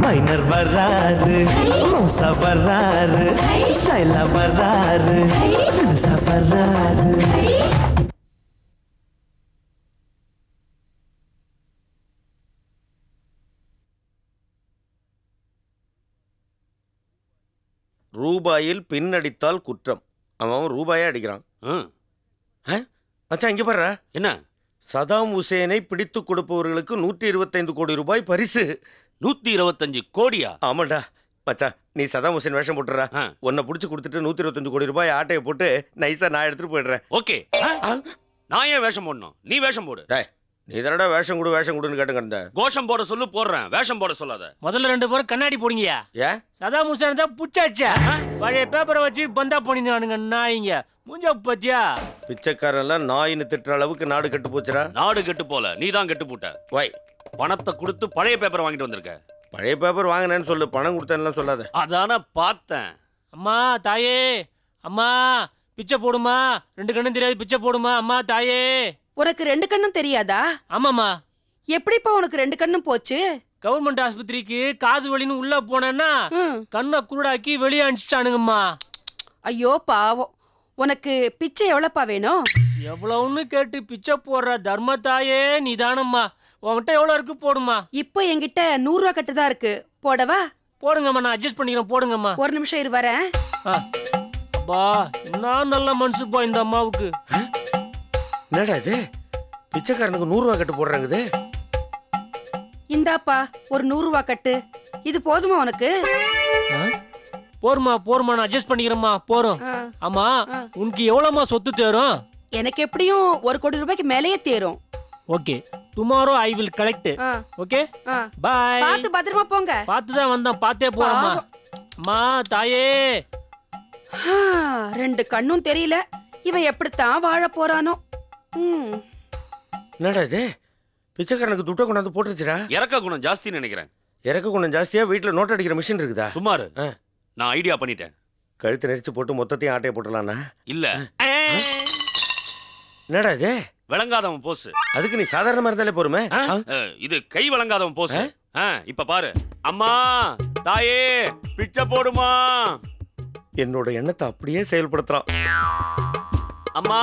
Minor வர்றாரு மோசா வர்றாரு ஸ்டைலா வர்றாரு வர்றாரு ரூபாயில் பின்னடித்தால் குற்றம். அவன் அவன் ரூபாயே அடிக்கிறான். ம். ஆ? மச்சான் இங்க பாரு என்ன? சதாம் ஹுசேனை பிடித்து கொடுப்பவர்களுக்கு நூற்றி இருபத்தைந்து கோடி ரூபாய் பரிசு. நூத்தி இருபத்தஞ்சு கோடியா? ஆமாண்டா. மச்சான் நீ சதாம் ஹுசேன் வேஷம் போட்டுறா. ஆ. உன்னை பிடிச்சி கொடுத்துட்டு நூற்றி இருபத்தஞ்சு கோடி ரூபாய் ஆட்டையை போட்டு நைஸா நான் எடுத்துட்டு போயிடுறேன். ஓகே. நான் ஏன் வேஷம் போடணும்? நீ வேஷம் போடு. டேய் நீ தானடா வேஷம் கொடு வேஷம் கொடுன்னு கேட்டுங்க இருந்த கோஷம் போட சொல்லு போடுறேன். வேஷம் போட சொல்லாத. முதல்ல ரெண்டு பேரும் கண்ணாடி போடுங்கயா ஏன் சதாம் ஹுசேன் தான் புச்சாச்சா. பழைய பேப்பரை வச்சு பந்தா பண்ணினானுங்க நாய்ங்க. மூஞ்ச பத்தியா? பிச்சைக்காரன்லாம் நாயின்னு திட்டுற அளவுக்கு நாடு கெட்டு போச்சுடா. நாடு கெட்டு போல. நீ தான் கெட்டு போட்ட. வை. பணத்தை கொடுத்து பழைய பேப்பர் வாங்கிட்டு வந்திருக்க. பழைய பேப்பர் வாங்கினேன்னு சொல்லு பணம் கொடுத்தேன்லாம் சொல்லாத. அதான பார்த்தேன். அம்மா தாயே. அம்மா பிச்சை போடுமா? ரெண்டு கண்ணும் தெரியாது பிச்சை போடுமா? அம்மா தாயே. உனக்கு ரெண்டு கண்ணும் தெரியாதா? ஆமாம்மா. எப்படிப்பா உனக்கு ரெண்டு கண்ணும் போச்சு? கவர்மெண்ட் ஆஸ்பத்திரிக்கு காது வலின்னு உள்ள போனேன்னா. கண்ணை குருடாக்கி வெளியே அனுப்பிச்சிட்டானுங்கம்மா. ஐயோ பாவம். உனக்கு பிச்சை எவ்வளோப்பா வேணும்? எவ்வளவுன்னு கேட்டு பிச்சை போடுற தர்ம தாயே நீதானம்மா. உன்கிட்ட எவ்வளோ இருக்கு போடுமா இப்போ என்கிட்ட நூறு ரூபா கட்டு தான் இருக்கு. போடவா? போடுங்கம்மா நான் அட்ஜஸ்ட் பண்ணிக்கிறேன். போடுங்கம்மா. ஒரு நிமிஷம் இரு வரேன். ஆ. அப்பா நான் நல்ல மனசுப்பா இந்த அம்மாவுக்கு. என்னடா இது? பிச்சைக்காரனுக்கு நூறுரூவா கட்டு போடுறாங்குது. இந்தாப்பா ஒரு நூறு ரூபா கட்டு. இது போதுமா உனக்கு? போருமா போருமா நான் அட்ஜஸ்ட் பண்ணிக்கிறேம்மா போறோம். ஆமா. உனக்கு எவ்வளோமா சொத்து தேரும்? எனக்கு எப்படியும் ஒரு கோடி ரூபாய்க்கு மேலேயே தேரும். Okay. Tomorrow I will collect okay? Ah. Bye பார்த்து பத்திரமா போங்க. பார்த்து தான் வந்தேன் பார்த்தே போறேம்மா. அம்மா தாயே. ரெண்டு கண்ணும் தெரியல. இவன் எப்படித்தான் வாழ போறானோ. ம் என்னடா இது? பிச்சைக்காரனுக்கு துட்டை கொண்டாந்து போட்டுருச்சுடா. இறக்க குணம் ஜாஸ்தின்னு நினைக்கிறேன். இறக்க குணம் ஜாஸ்தியா வீட்டில் நோட் அடிக்கிற மிஷின் இருக்குதா? சுமாரு ஆ. நான் ஐடியா பண்ணிட்டேன். கழுத்து நெரிச்சு போட்டு மொத்தத்தையும் ஆட்டையை போட்டுடலாம்னா? இல்ல. என்னடா இது? விளங்காதவன் போஸ் அதுக்கு நீ சாதாரணமா இருந்தாலே போருமே. ஆ? இது கை வழங்காதவன் போஸ் இப்ப பாரு. அம்மா தாயே பிச்சை போடுமா? என்னோட எண்ணத்தை அப்படியே செயல்படுத்துறான். அம்மா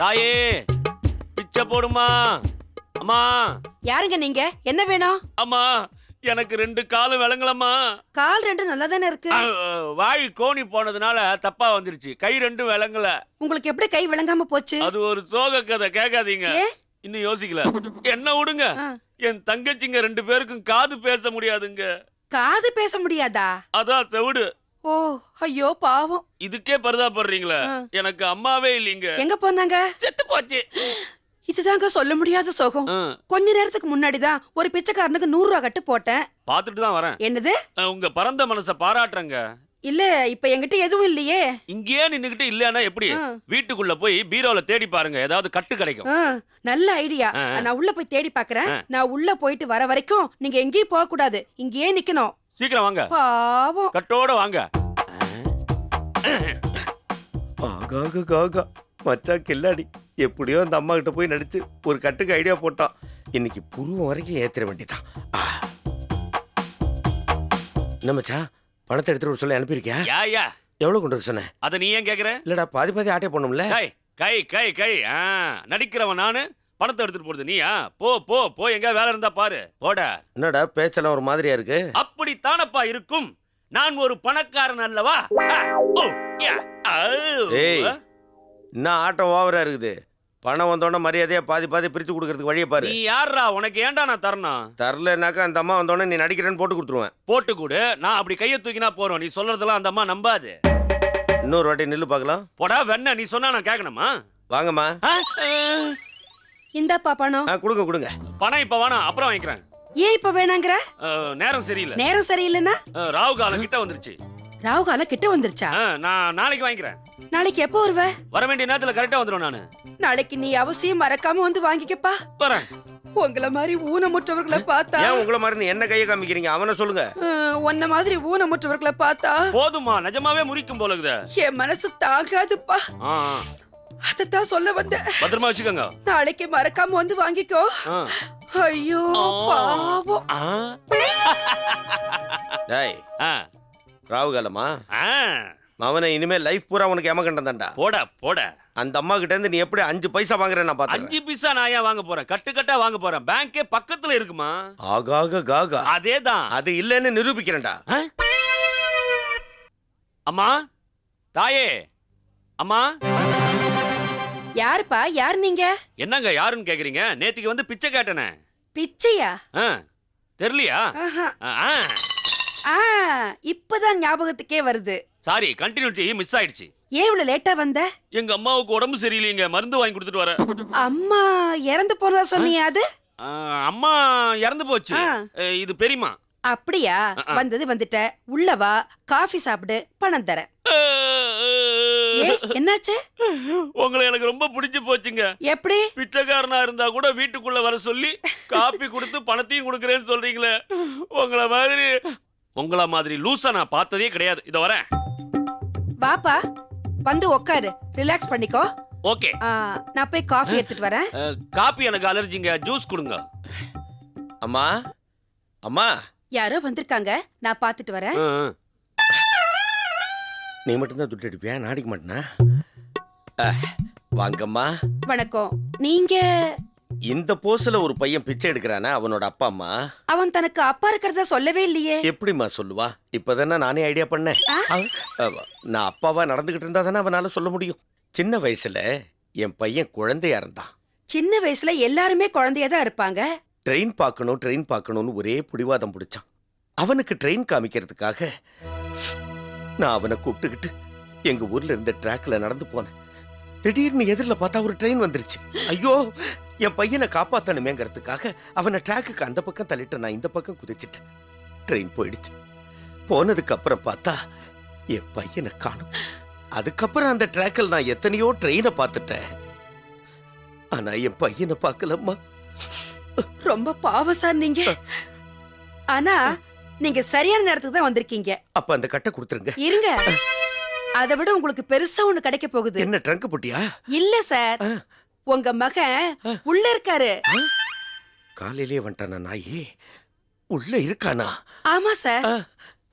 தாயே பிச்சை போடுமா? அம்மா. யாருங்க நீங்க? என்ன வேணும்? அம்மா எனக்கு ரெண்டு காலும் விளங்கலம்மா. கால் ரெண்டு நல்லா தானே இருக்கு வாய் கோணி போனதுனால தப்பா வந்துருச்சு. கை ரெண்டும் விளங்கல. உங்களுக்கு எப்படி கை விளங்காம போச்சு? அது ஒரு சோக கதை கேட்காதீங்க. இன்னும் யோசிக்கல. என்ன விடுங்க. என் தங்கச்சிங்க ரெண்டு பேருக்கும் காது பேச முடியாதுங்க. காது பேச முடியாதா? அதான் செவிடு. ஓ ஐயோ பாவம். இதுக்கே பரிதாபடுறீங்களே ஆ. எனக்கு அம்மாவே இல்லைங்க. எங்க போனாங்க? செத்து போச்சு. இதுதாங்க சொல்ல முடியாத சோகம். கொஞ்ச நேரத்துக்கு முன்னாடி தான் ஒரு பிச்சைக்காரனுக்கு நூறு ரூபா கட்டு போட்டேன். பார்த்துட்டு தான் வரேன். என்னது? உங்க பரந்த மனசை பாராட்டுறேங்க. இல்ல இப்ப என்கிட்ட எதுவும் இல்லையே. இங்கேயே நின்னுகிட்டு இல்லன்னா எப்படி. வீட்டுக்குள்ள போய் பீரோல தேடி பாருங்க ஏதாவது கட்டு கிடைக்கும். நல்ல ஐடியா. நான் உள்ள போய் தேடி பாக்குறேன். நான் உள்ள போயிட்டு வர வரைக்கும் நீங்க எங்கேயும் போக கூடாது இங்கேயே நிக்கணும். சீக்கிரம் வாங்க. பாவம். கட்டோட வாங்க. ஆகாக காகா. மச்சான் கில்லாடி. எப்படியோ அந்த அம்மா கிட்ட போய் நடிச்சு ஒரு கட்டுக்கு ஐடியா போட்டான். இன்னைக்கு புருவம் வரைக்கும் ஏத்திர வேண்டியதான். என்ன மச்சான் பணத்தை எடுத்துட்டு வர சொல்லி அனுப்பியிருக்கியா? யா யா. எவ்வளவு கொண்டு வர சொன்னேன் அத நீ ஏன் கேக்குற? இல்லடா பாதி பாதி ஆட்டே போடணும்ல. கை கை கை கை. ஆ நடிக்கிறவன் நானு பணத்தை எடுத்துட்டு போறது நீயா? போ போ போ எங்க வேலை இருந்தா பாரு. போட. என்னடா பேச்செல்லாம் ஒரு மாதிரியா இருக்கு? அப்படித்தானப்பா இருக்கும். நான் ஒரு பணக்காரன் அல்லவா. ஏய். இன்னும் ஆட்டம் ஓவரா இருக்குது? பணம் வந்தோடனே மரியாதையா பாதி பாதி பிரிச்சு கொடுக்கறதுக்கு வழியை பாரு. நீ யாரா உனக்கு ஏன்டா நான் தரணும்? தரலனாக்கா அந்த அம்மா வந்தோடனே நீ நடிக்கிறேன்னு போட்டு கொடுத்துருவேன். போட்டு கொடு நான் அப்படி கையை தூக்கினா போறோம். நீ சொல்றதெல்லாம் அந்த அம்மா நம்பாது. இன்னொரு வாட்டி நில்லு பார்க்கலாம். போடா வெண்ண நீ சொன்னா நான் கேட்கணுமா? வாங்கம்மா. இந்தாப்பா பணம். கொடுங்க கொடுங்க. பணம் இப்ப வேணாம் அப்புறம் வாங்கிக்கிறேன். ஏன் இப்ப வேணாங்கிற? நேரம் சரியில்லை. நேரம் சரியில்லைன்னா? ராகு காலம் கிட்ட வந்துருச்சு. ராகு காலம் கிட்ட வந்துருச்சா? நான் நாளைக்கு வாங்கிக்கிறேன். நாளைக்கு எப்போ வருவ? வர வேண்டிய நேரத்துல கரெக்டா வந்துடும் நானு. நாளைக்கு நீ அவசியம் மறக்காம வந்து வாங்கிக்கப்பா. வரேன். உங்கள மாதிரி ஊனமுற்றவர்களை பார்த்தா ஏன் உங்களை மாதிரி நீ என்ன கையை காமிக்கிறீங்க? அவனை சொல்லுங்க. உன்ன மாதிரி ஊனமுற்றவர்களை பார்த்தா போதுமா நிஜமாவே முறிக்கும் போல இருக்குதே. என் மனசு தாங்காதுப்பா ஆ. அதத்தான் சொல்ல வந்தேன். பத்திரமா வச்சுக்கோங்க. நாளைக்கு மறக்காம வந்து வாங்கிக்கோ. ஆ. ஐயோ பாவம். ஆ. டேய் ஆ. ராவுகாலமா ஆ. அவனை இனிமே லைஃப் பூரா உனக்கு ஏமகண்டம் தான்டா போட போட. அந்த அம்மா கிட்ட இருந்து நீ எப்படி அஞ்சு பைசா வாங்குறேன் நான் பாத்துறேன் அஞ்சு பைசா நான் ஏன் வாங்க போறேன்? கட்டு கட்டா வாங்க போறேன். பேங்கே பக்கத்துல இருக்குமா? ஆகாக காகா. அதேதான். அது இல்லைன்னு நிரூபிக்கிறேன்டா? அம்மா? தாயே? அம்மா? யாருப்பா? யார் நீங்க? என்னங்க யாருன்னு கேக்குறீங்க? நேத்திக்கு வந்து பிச்சை கேட்டனே. பிச்சையா? தெரியலையா ஆஹா. ஆ, ஆ. ஆ இப்பதான் ஞாபகத்துக்கே வருது. சாரி கண்டினியூட்டி மிஸ் ஆயிடுச்சு. ஏன் இவ்வளவு லேட்டா வந்த? எங்க அம்மாவுக்கு உடம்பு சரியில்லைங்க மருந்து வாங்கி கொடுத்துட்டு வரேன் அம்மா இறந்து போனதா சொன்னியே அது? அம்மா இறந்து போச்சு. இது பெரியம்மா. அப்படியா? வந்தது வந்துட்ட. உள்ள வா. காஃபி சாப்பிடு. பணம் தரேன் என்னாச்சு? உங்களை எனக்கு ரொம்ப பிடிச்சு போச்சுங்க. எப்படி? பிச்சைக்காரனா இருந்தா கூட வீட்டுக்குள்ள வர சொல்லி காப்பி கொடுத்து பணத்தையும் கொடுக்கறேன்னு சொல்றீங்களே. உங்களை மாதிரி உங்கள மாதிரி லூசா நான் பார்த்ததே கிடையாது. இத வரேன். வாப்பா வந்து உக்காரு. ரிலாக்ஸ் பண்ணிக்கோ. ஓகே. நான் போய் காஃபி எடுத்துட்டு வரேன். காப்பி எனக்கு அலர்ஜிங்க ஜூஸ் கொடுங்க. அம்மா அம்மா. யாரோ வந்திருக்காங்க. நான் பார்த்துட்டு வரேன். நீ மட்டும்தான் துட்டு அடிப்பியா? நான் அடிக்க மாட்டேனா? வாங்கம்மா. வணக்கம். நீங்க? இந்த போஸ்ல ஒரு பையன் பிச்சை எடுக்கிறானா? அவனோட அப்பா அம்மா? அவன் தனக்கு அப்பா இருக்கிறதா சொல்லவே இல்லையே. எப்படிம்மா சொல்லுவா? இப்பதானே நானே ஐடியா பண்ணேன். நான் அப்பாவா நடந்துகிட்டு இருந்தா தானே அவனால சொல்ல முடியும். சின்ன வயசுல என் பையன் குழந்தையா இருந்தான். சின்ன வயசுல எல்லாருமே குழந்தையா தான் இருப்பாங்க. ட்ரெயின் பார்க்கணும் ட்ரெயின் பார்க்கணும்னு ஒரே பிடிவாதம் பிடிச்சான். அவனுக்கு ட்ரெயின் காமிக்கிறதுக்காக நான் அவனை கூப்பிட்டுக்கிட்டு எங்க ஊர்ல இருந்த ட்ராக்ல நடந்து போனேன். திடீர்னு எதிரில் பார்த்தா ஒரு ட்ரெயின் வந்துருச்சு. ஐயோ என் பையனை காப்பாத்தணுமேங்கிறதுக்காக அவனை ட்ராக்குக்கு அந்த பக்கம் தள்ளிட்டு நான் இந்த பக்கம் குதிச்சிட்டேன். ட்ரெயின் போயிடுச்சு. போனதுக்கு அப்புறம் பார்த்தா என் பையனை காணும். அதுக்கப்புறம் அந்த ட்ராக்கில் நான் எத்தனையோ ட்ரெயினை பார்த்துட்டேன். ஆனா என் பையனை பார்க்கலம்மா. ரொம்ப பாவம் சார் நீங்க. ஆனா நீங்க சரியான நேரத்துக்கு தான் வந்திருக்கீங்க. அப்ப அந்த கட்டை கொடுத்துருங்க. இருங்க. அதை விட உங்களுக்கு பெருசா ஒண்ணு கிடைக்க போகுது. என்ன ட்ரங்க் போட்டியா? இல்ல சார். உங்க மகன் உள்ள இருக்காரு. காலையிலே வந்துட்டானா நாயே? உள்ள இருக்கானா? ஆமா சார்.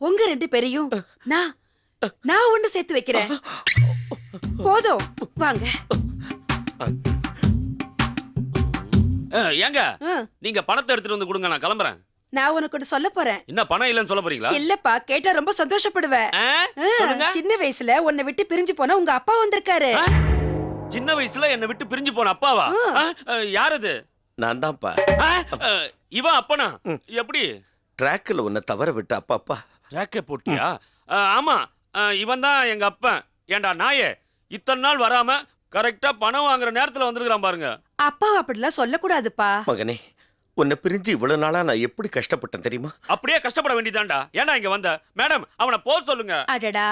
உங்க ரெண்டு பேரையும் நான் நான் ஒண்ணு சேர்த்து வைக்கிறேன். போதும். வாங்க. ஏங்க? ஆ, நீங்க பணத்தை எடுத்துட்டு வந்து கொடுங்க நான் கிளம்புறேன். நான் உனக்கு ஒண்ணு சொல்ல போறேன். என்ன பணம் இல்லைன்னு சொல்ல போறீங்களா? இல்லப்பா கேட்டா ரொம்ப சந்தோஷப்படுவ. ஆ? ஆ, சொல்லுங்க. சின்ன வயசுல உன்னை விட்டு பிரிஞ்சு போன உங்க அப்பா வந்திருக்காரு. ஆ? சின்ன வயசுல என்னை விட்டு பிரிஞ்சு போன அப்பாவா? ஆ, அஹ், யார் அது நான் தான்ப்பா. ஆ, இவன் அப்பனா? எப்படி? ட்ராக்கில் உன்னை தவற விட்டு அப்பா அப்பா ரேக்கே போட்டியா அஹ், ஆமா. இவன் தான் எங்க அப்பன். ஏண்டா நாயே? இத்தனை நாள் வராம கரெக்டா பணம் வாங்குற நேரத்துல வந்திருக்கான் பாருங்க. அப்பா அப்படிலாம் சொல்லக்கூடாதுப்பா. மகனே உன்னை பிரிஞ்சு இவ்வளவு நாளா நான் எப்படி கஷ்டப்பட்டேன் தெரியுமா? அப்படியே கஷ்டப்பட வேண்டியதாண்டா ஏன்டா இங்க வந்த? மேடம் அவனை போ சொல்லுங்க. அடடா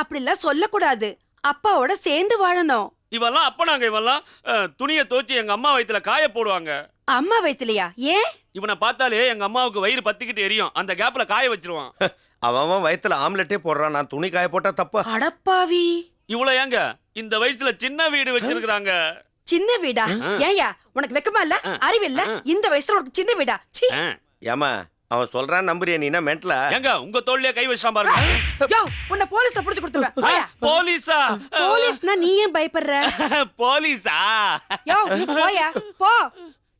அப்படிலாம் சொல்லக்கூடாது. அப்பாவோட சேர்ந்து வாழணும். இவெல்லாம் அப்பனாங்க இவெல்லாம். அஹ், துணியை துவச்சு எங்க அம்மா வயித்துல காய போடுவாங்க. அம்மா வயித்துலயா? ஏன்? இவனை பார்த்தாலே எங்க அம்மாவுக்கு வயிறு பத்திக்கிட்டு எரியும். அந்த கேப்ல காய வச்சிருவான். அவன் அவன் வயத்துல ஆம்லெட்டே போடுறான். நான் துணி காய போட்டா தப்பா? அடப்பாவி. இவ்வளவு ஏங்க? இந்த வயசுல சின்ன வீடு வச்சிருக்காங்க சின்ன வீடா? ஏயா உனக்கு வெக்கமா இல்ல? அறிவில்ல? இந்த வயசுல உனக்கு சின்ன வீடா? சீ. ஏமா அவன் சொல்றான் நம்புறியா நீ என்ன மென்டலா? ஏங்க உங்க தோல்லையே கை வச்சிட்டான் பாருங்க. யோ உன்னை போலீஸ்ல புடிச்சு கொடுத்துருவேன். போலீஸா? போலீஸ்னா நீ ஏன் பயப்படுற? போலீஸா? யோ போயா. போ.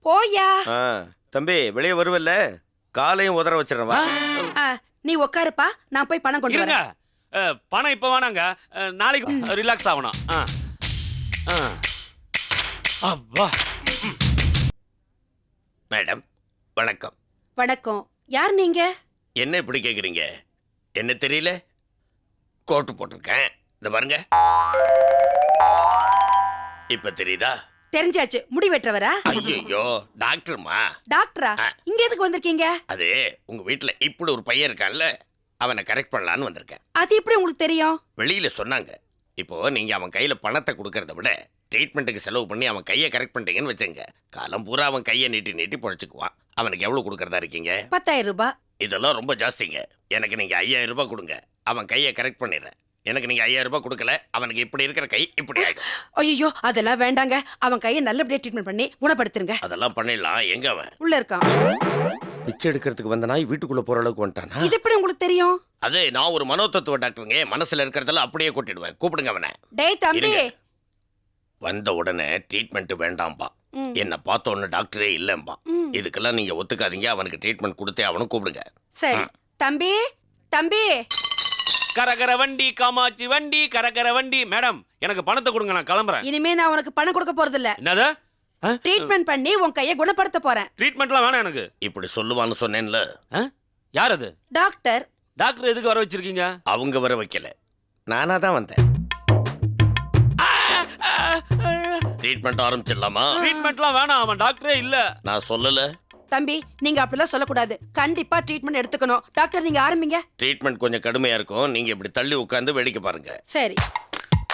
போயா. ஆ, தம்பி வெளியே வருவல்ல? காலையும் உதற வச்சிடறேன் வா. ஆ, நீ உட்காருப்பா நான் போய் பணம் கொண்டு வரேன். பணம் இப்ப வேணாங்க. நாளைக்கு ரிலாக்ஸ் ஆகணும். ஆ. ஆ. அப்பா மேடம் வணக்கம். வணக்கம். யார் நீங்க? என்ன இப்படி கேக்குறீங்க? என்ன தெரியல? கோட்டு போட்டிருக்கேன். இந்த பாருங்க. இப்ப தெரியுதா? தெரிஞ்சாச்சு. முடி வெட்டுறவரா? ஐயோ டாக்டர்மா? டாக்டரா. இங்க எதுக்கு வந்திருக்கீங்க? அது உங்க வீட்ல இப்படி ஒரு பையன் இருக்கான்ல அவனை கரெக்ட் பண்ணலான்னு வந்திருக்கேன். அது எப்படி உங்களுக்கு தெரியும்? வெளியில சொன்னாங்க. இப்போ நீங்க அவன் கையில பணத்தை கொடுக்கறத விட ட்ரீட்மெண்ட்டுக்கு செலவு பண்ணி அவன் கையை கரெக்ட் பண்ணிட்டீங்கன்னு வச்சுங்க. காலம் பூரா அவன் கையை நீட்டி நீட்டி பொழைச்சுக்குவான். அவனுக்கு எவ்வளவு கொடுக்கறதா இருக்கீங்க? பத்தாயிரம் ரூபாய். இதெல்லாம் ரொம்ப ஜாஸ்திங்க. எனக்கு நீங்க ஐயாயிரம் ரூபாய் கொடுங்க. அவன் கையை கரெக்ட் பண்ணிடுறேன். எனக்கு நீங்க ஐயாயிரம் ரூபாய் கொடுக்கல. அவனுக்கு இப்படி இருக்கிற கை இப்படி ஆயிடும். ஐயோ அதெல்லாம் வேண்டாங்க. அவன் கையை நல்லபடியா ட்ரீட்மெண்ட் பண்ணி குணப்படுத்துருங்க. அதெல்லாம் பண்ணிடலாம். எங்க அவன்? உள்ள இருக்கான். பிச்சை எடுக்கிறதுக்கு வந்த நாய் வீட்டுக்குள்ள போற அளவுக்கு வந்துட்டானா? இது எப்படி உங்களுக்கு தெரியும்? அது நான் ஒரு மனோதத்துவ டாக்டருங்க. மனசுல இருக்கிறதெல்லாம் அப்படியே கொட்டிடுவேன். கூப்பிடுங்க அவனை. டேய் தம்பி. வந்த உடனே ட்ரீட்மெண்ட் வேண்டாம்பா. என்ன பார்த்த உடனே டாக்டரே இல்லம்பா. இதுக்கெல்லாம் நீங்க ஒத்துக்காதீங்க அவனுக்கு ட்ரீட்மெண்ட் கொடுத்தே அவனும் கூப்பிடுங்க. சரி. தம்பி தம்பி. கரகர வண்டி காமாட்சி வண்டி கரகர வண்டி. மேடம் எனக்கு பணத்தை கொடுங்க நான் கிளம்புறேன். இனிமே நான் உனக்கு பணம் கொடுக்க போறது இல்ல என்னது ட்ரீட்மெண்ட் பண்ணி உன் கையை குணப்படுத்த போறேன். ட்ரீட்மெண்ட்லாம் வேணாம் எனக்கு. இப்படி சொல்லுவான்னு சொன்னேன்ல. ஆ? யார் அது? டாக்டர் டாக்டர் எதுக்கு வர வச்சிருக்கீங்க? அவங்க வர வைக்கல. நானா தான் வந்தேன். ட்ரீட்மெண்ட் ஆரம்பிச்சிடலாமா? ட்ரீட்மெண்ட்லாம் வேணாம் அவன் டாக்டரே இல்ல. நான் சொல்லல. தம்பி நீங்க அப்படிலாம் சொல்லக்கூடாது. கண்டிப்பா ட்ரீட்மெண்ட் எடுத்துக்கணும். டாக்டர் நீங்க ஆரம்பிங்க. ட்ரீட்மெண்ட் கொஞ்சம் கடுமையா இருக்கும். நீங்க இப்படி தள்ளி உட்காந்து வேடிக்கை பாருங்க. சரி.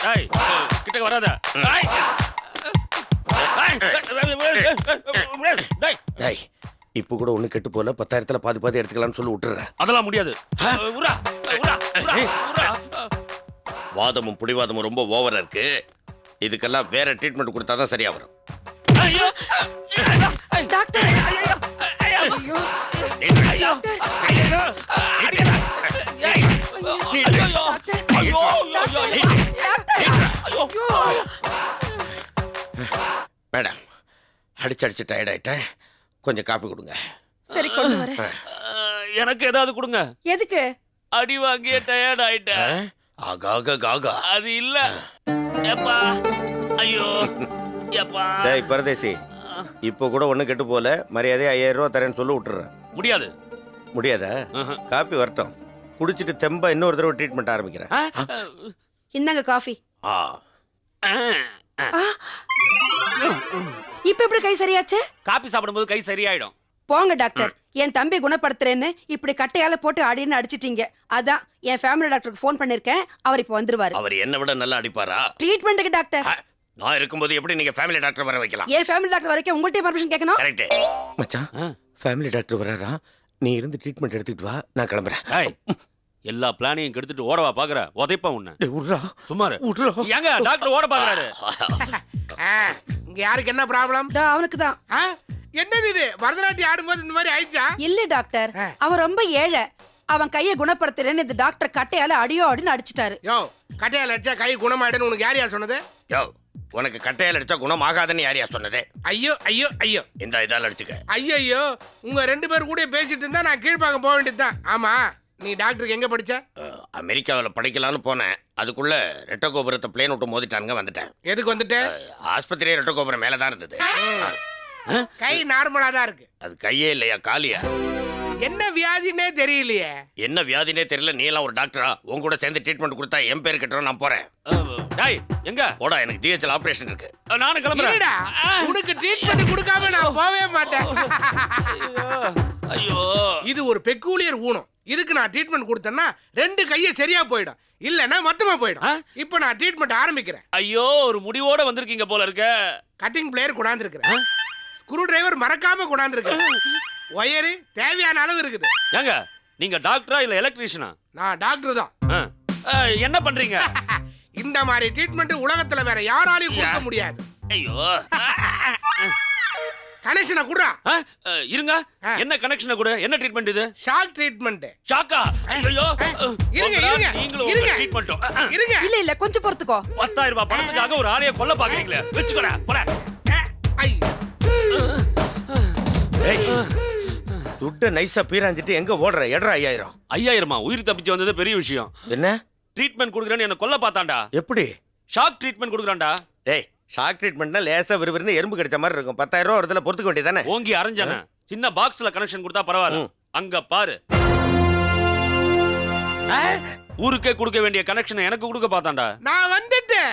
டேய் கிட்ட வராத. டேய். இப்போ கூட ஒண்ணு கெட்டு போல பத்தாயிரத்துல பாதி பாதி எடுத்துக்கலாம்னு சொல்லி விட்டுறேன். அதெல்லாம் முடியாது. உரா உரா உரா உரா. வாதமும் புடிவாதமும் ரொம்ப ஓவரா இருக்கு. இதுக்கெல்லாம் வேற ட்ரீட்மெண்ட் கொடுத்தா தான் சரியா வரும் ஐயோ! டாக்டர்! ஐயோ! ஐயோ! ஐயோ! அடிக்கடா. ஏய். ஐயோ! ஐயோ! ஐயோ! ஐயோ! மேடம் அடிச்சு அடிச்சு டயர்ட் ஆயிட்டேன். கொஞ்சம் காப்பி கொடுங்க. சரி கொண்டு வரேன். எனக்கு ஏதாவது கொடுங்க. எதுக்கு? அடி வாங்கிய டயர்ட் ஆயிட்டேன். ஆகாக காகா. அது இல்ல. எப்பா ஐயோ எப்பா டேய் பரதேசி இப்போ கூட ஒண்ணு கெட்டு போல. மரியாதை ஐயாயிரம் ரூபா தரேன்னு சொல்லி விட்டுறேன் முடியாது. முடியாதா. காப்பி வரட்டும். குடிச்சிட்டு தெம்பா இன்னொரு தடவை ட்ரீட்மெண்ட் ஆரம்பிக்கிறேன். இந்தாங்க காஃபி. ஆ. இப்ப எப்படி கை சரியாச்சு? காபி சாப்பிடும்போது கை சரியாயிடும். போங்க டாக்டர். என் தம்பி குணப்படுத்துறேன்னு இப்படி கட்டையால போட்டு அடின்னு அடிச்சிட்டீங்க. அதான் என் ஃபேமிலி டாக்டருக்கு ஃபோன் பண்ணிருக்கேன். அவர் இப்போ வந்துருவாரு. அவர் என்ன விட நல்லா அடிப்பாரா? ட்ரீட்மெண்ட்டுக்கு டாக்டர். நான் இருக்கும்போது எப்படி நீங்க ஃபேமிலி டாக்டர் வர வைக்கலாம்? என் ஃபேமிலி டாக்டர் வரைக்கும் உங்கள்கிட்ட பர்மிஷன் கேட்கணும்? கரெக்ட் மச்சான். ஃபேமிலி டாக்டர் வராரா? நீ இருந்து ட்ரீட்மெண்ட் எடுத்துக்கிட்டு வா நான் கிளம்புறேன். ஏய், எல்லா பிளானையும் கெடுத்துட்டு ஓடவா பாக்குற? உதைப்பா உன்ன. டேய், விட்றா சுமாரு ஏங்க டாக்டர் ஓட பாக்குறாரு? இங்க யாருக்கு என்ன ப்ராப்ளம் அவனுக்கு தான் என்னது இது? பரதநாட்டியம் ஆடும்போது இந்த மாதிரி ஆயிடுச்சா? இல்ல டாக்டர். அவன் ரொம்ப ஏழை. அவன் கையை குணப்படுத்துறேன்னு இந்த டாக்டர் கட்டையால அடியோ அடின்னு அடிச்சிட்டாரு. யோ கட்டையால அடிச்சா கை குணமாயிடுன்னு உனக்கு யார் யார் சொன்னது? யோ உனக்கு கட்டையால் அடிச்சா குணம் ஆகாதுன்னு யாரையா சொன்னது? ஐயோ ஐயோ ஐயோ. இந்த இதால் அடிச்சுக்க. ஐயோ ஐயோ உங்க ரெண்டு பேர் கூட பேசிட்டு இருந்தா நான் கீழ்ப்பாக்கம் போக வேண்டியதுதான் ஆமா நீ டாக்டருக்கு எங்க படிச்ச? அமெரிக்காவில் படிக்கலான்னு போனேன். அதுக்குள்ள ரெட்ட கோபுரத்தை பிளேன் விட்டு மோதிட்டானுங்க வந்துட்டேன். எதுக்கு வந்துட்டு? அஹ், ஆஸ்பத்திரியே ரெட்ட கோபுரம் மேலே தான் இருந்தது கை நார்மலா தான் இருக்கு. அது கையே இல்லையா காலியா? என்ன வியாதினே தெரியலையே. என்ன வியாதினே தெரியல நீ எல்லாம் ஒரு டாக்டரா உன் கூட சேர்ந்து ட்ரீட்மெண்ட் கொடுத்தா என் பேர் கட்டுறோம் நான் போறேன். டேய் எங்க? போடா எனக்கு ஜிஹெச்ல ஆபரேஷன் இருக்கு. நானும் கிளம்புறேன். உனக்கு ட்ரீட்மெண்ட் கொடுக்காம நான் போவே மாட்டேன். ஐயோ. இது ஒரு பெக்கூலியர் ஊனம். இதுக்கு நான் ட்ரீட்மெண்ட் கொடுத்தேன்னா ரெண்டு கையை சரியா போயிடும். இல்லைன்னா மொத்தமா போயிடும்? இப்போ நான் ட்ரீட்மெண்ட் ஆரம்பிக்கிறேன். ஐயோ ஒரு முடிவோட வந்திருக்கீங்க போல இருக்க. கட்டிங் பிளேயர் கொண்டாந்துருக்கிறேன். ஸ்க்ரூ டிரைவர் மறக்காம கொண்டாந்துருக்கிறேன் ஒயரு தேவையான அளவு இருக்குது. ஏங்க நீங்க டாக்டரா இல்ல எலக்ட்ரீஷியனா நான் டாக்டர் தான். என்ன பண்றீங்க? இந்த மாதிரி ட்ரீட்மெண்ட் உலகத்துல வேற யாராலையும் கொடுக்க முடியாது. ஐயோ. கனெக்ஷனை குடுறா. இருங்க. என்ன கனெக்ஷனை கூட? என்ன ட்ரீட்மெண்ட் இது? ஷாக் ட்ரீட்மெண்ட் ஷாக்கா ஐயோ இருங்க, இருங்க, நீங்களும் இருங்க. ட்ரீட்மெண்ட்டும் இருங்க. இல்ல இல்ல கொஞ்சம் பொறுத்துக்கோ. பத்தாயிரம் ரூபாய் பணத்துக்காக ஒரு ஆளைய கொல்ல பாக்குறீங்களே. வச்சுக்கோடா போட. துட்டை நைஸா பீராஞ்சிட்டு எங்க ஓடுற? எட்ரா ஐயாயிரம். ஐயாயிரமா? உயிர் தப்பிச்சு வந்தது பெரிய விஷயம். என்ன? ட்ரீட்மெண்ட் கொடுக்குறேன்னு என்ன கொல்ல பார்த்தான்டா. எப்படி? ஷாக் ட்ரீட்மெண்ட் கொடுக்குறான்டா. டேய் ஷாக் ட்ரீட்மெண்ட்னா லேசா விறுவிறுன்னு எறும்பு கடிச்ச மாதிரி இருக்கும். பத்தாயிரம் ரூபா வருதுல பொறுத்துக்க வேண்டியதானே ஓங்கி அரைஞ்சானே. சின்ன பாக்ஸ்ல கனெக்ஷன் கொடுத்தா பரவாயில்ல. அங்க பாரு. ஊருக்கே கொடுக்க வேண்டிய கனெக்ஷனை எனக்கு கொடுக்க பார்த்தான்டா. நான் வந்துட்டேன்.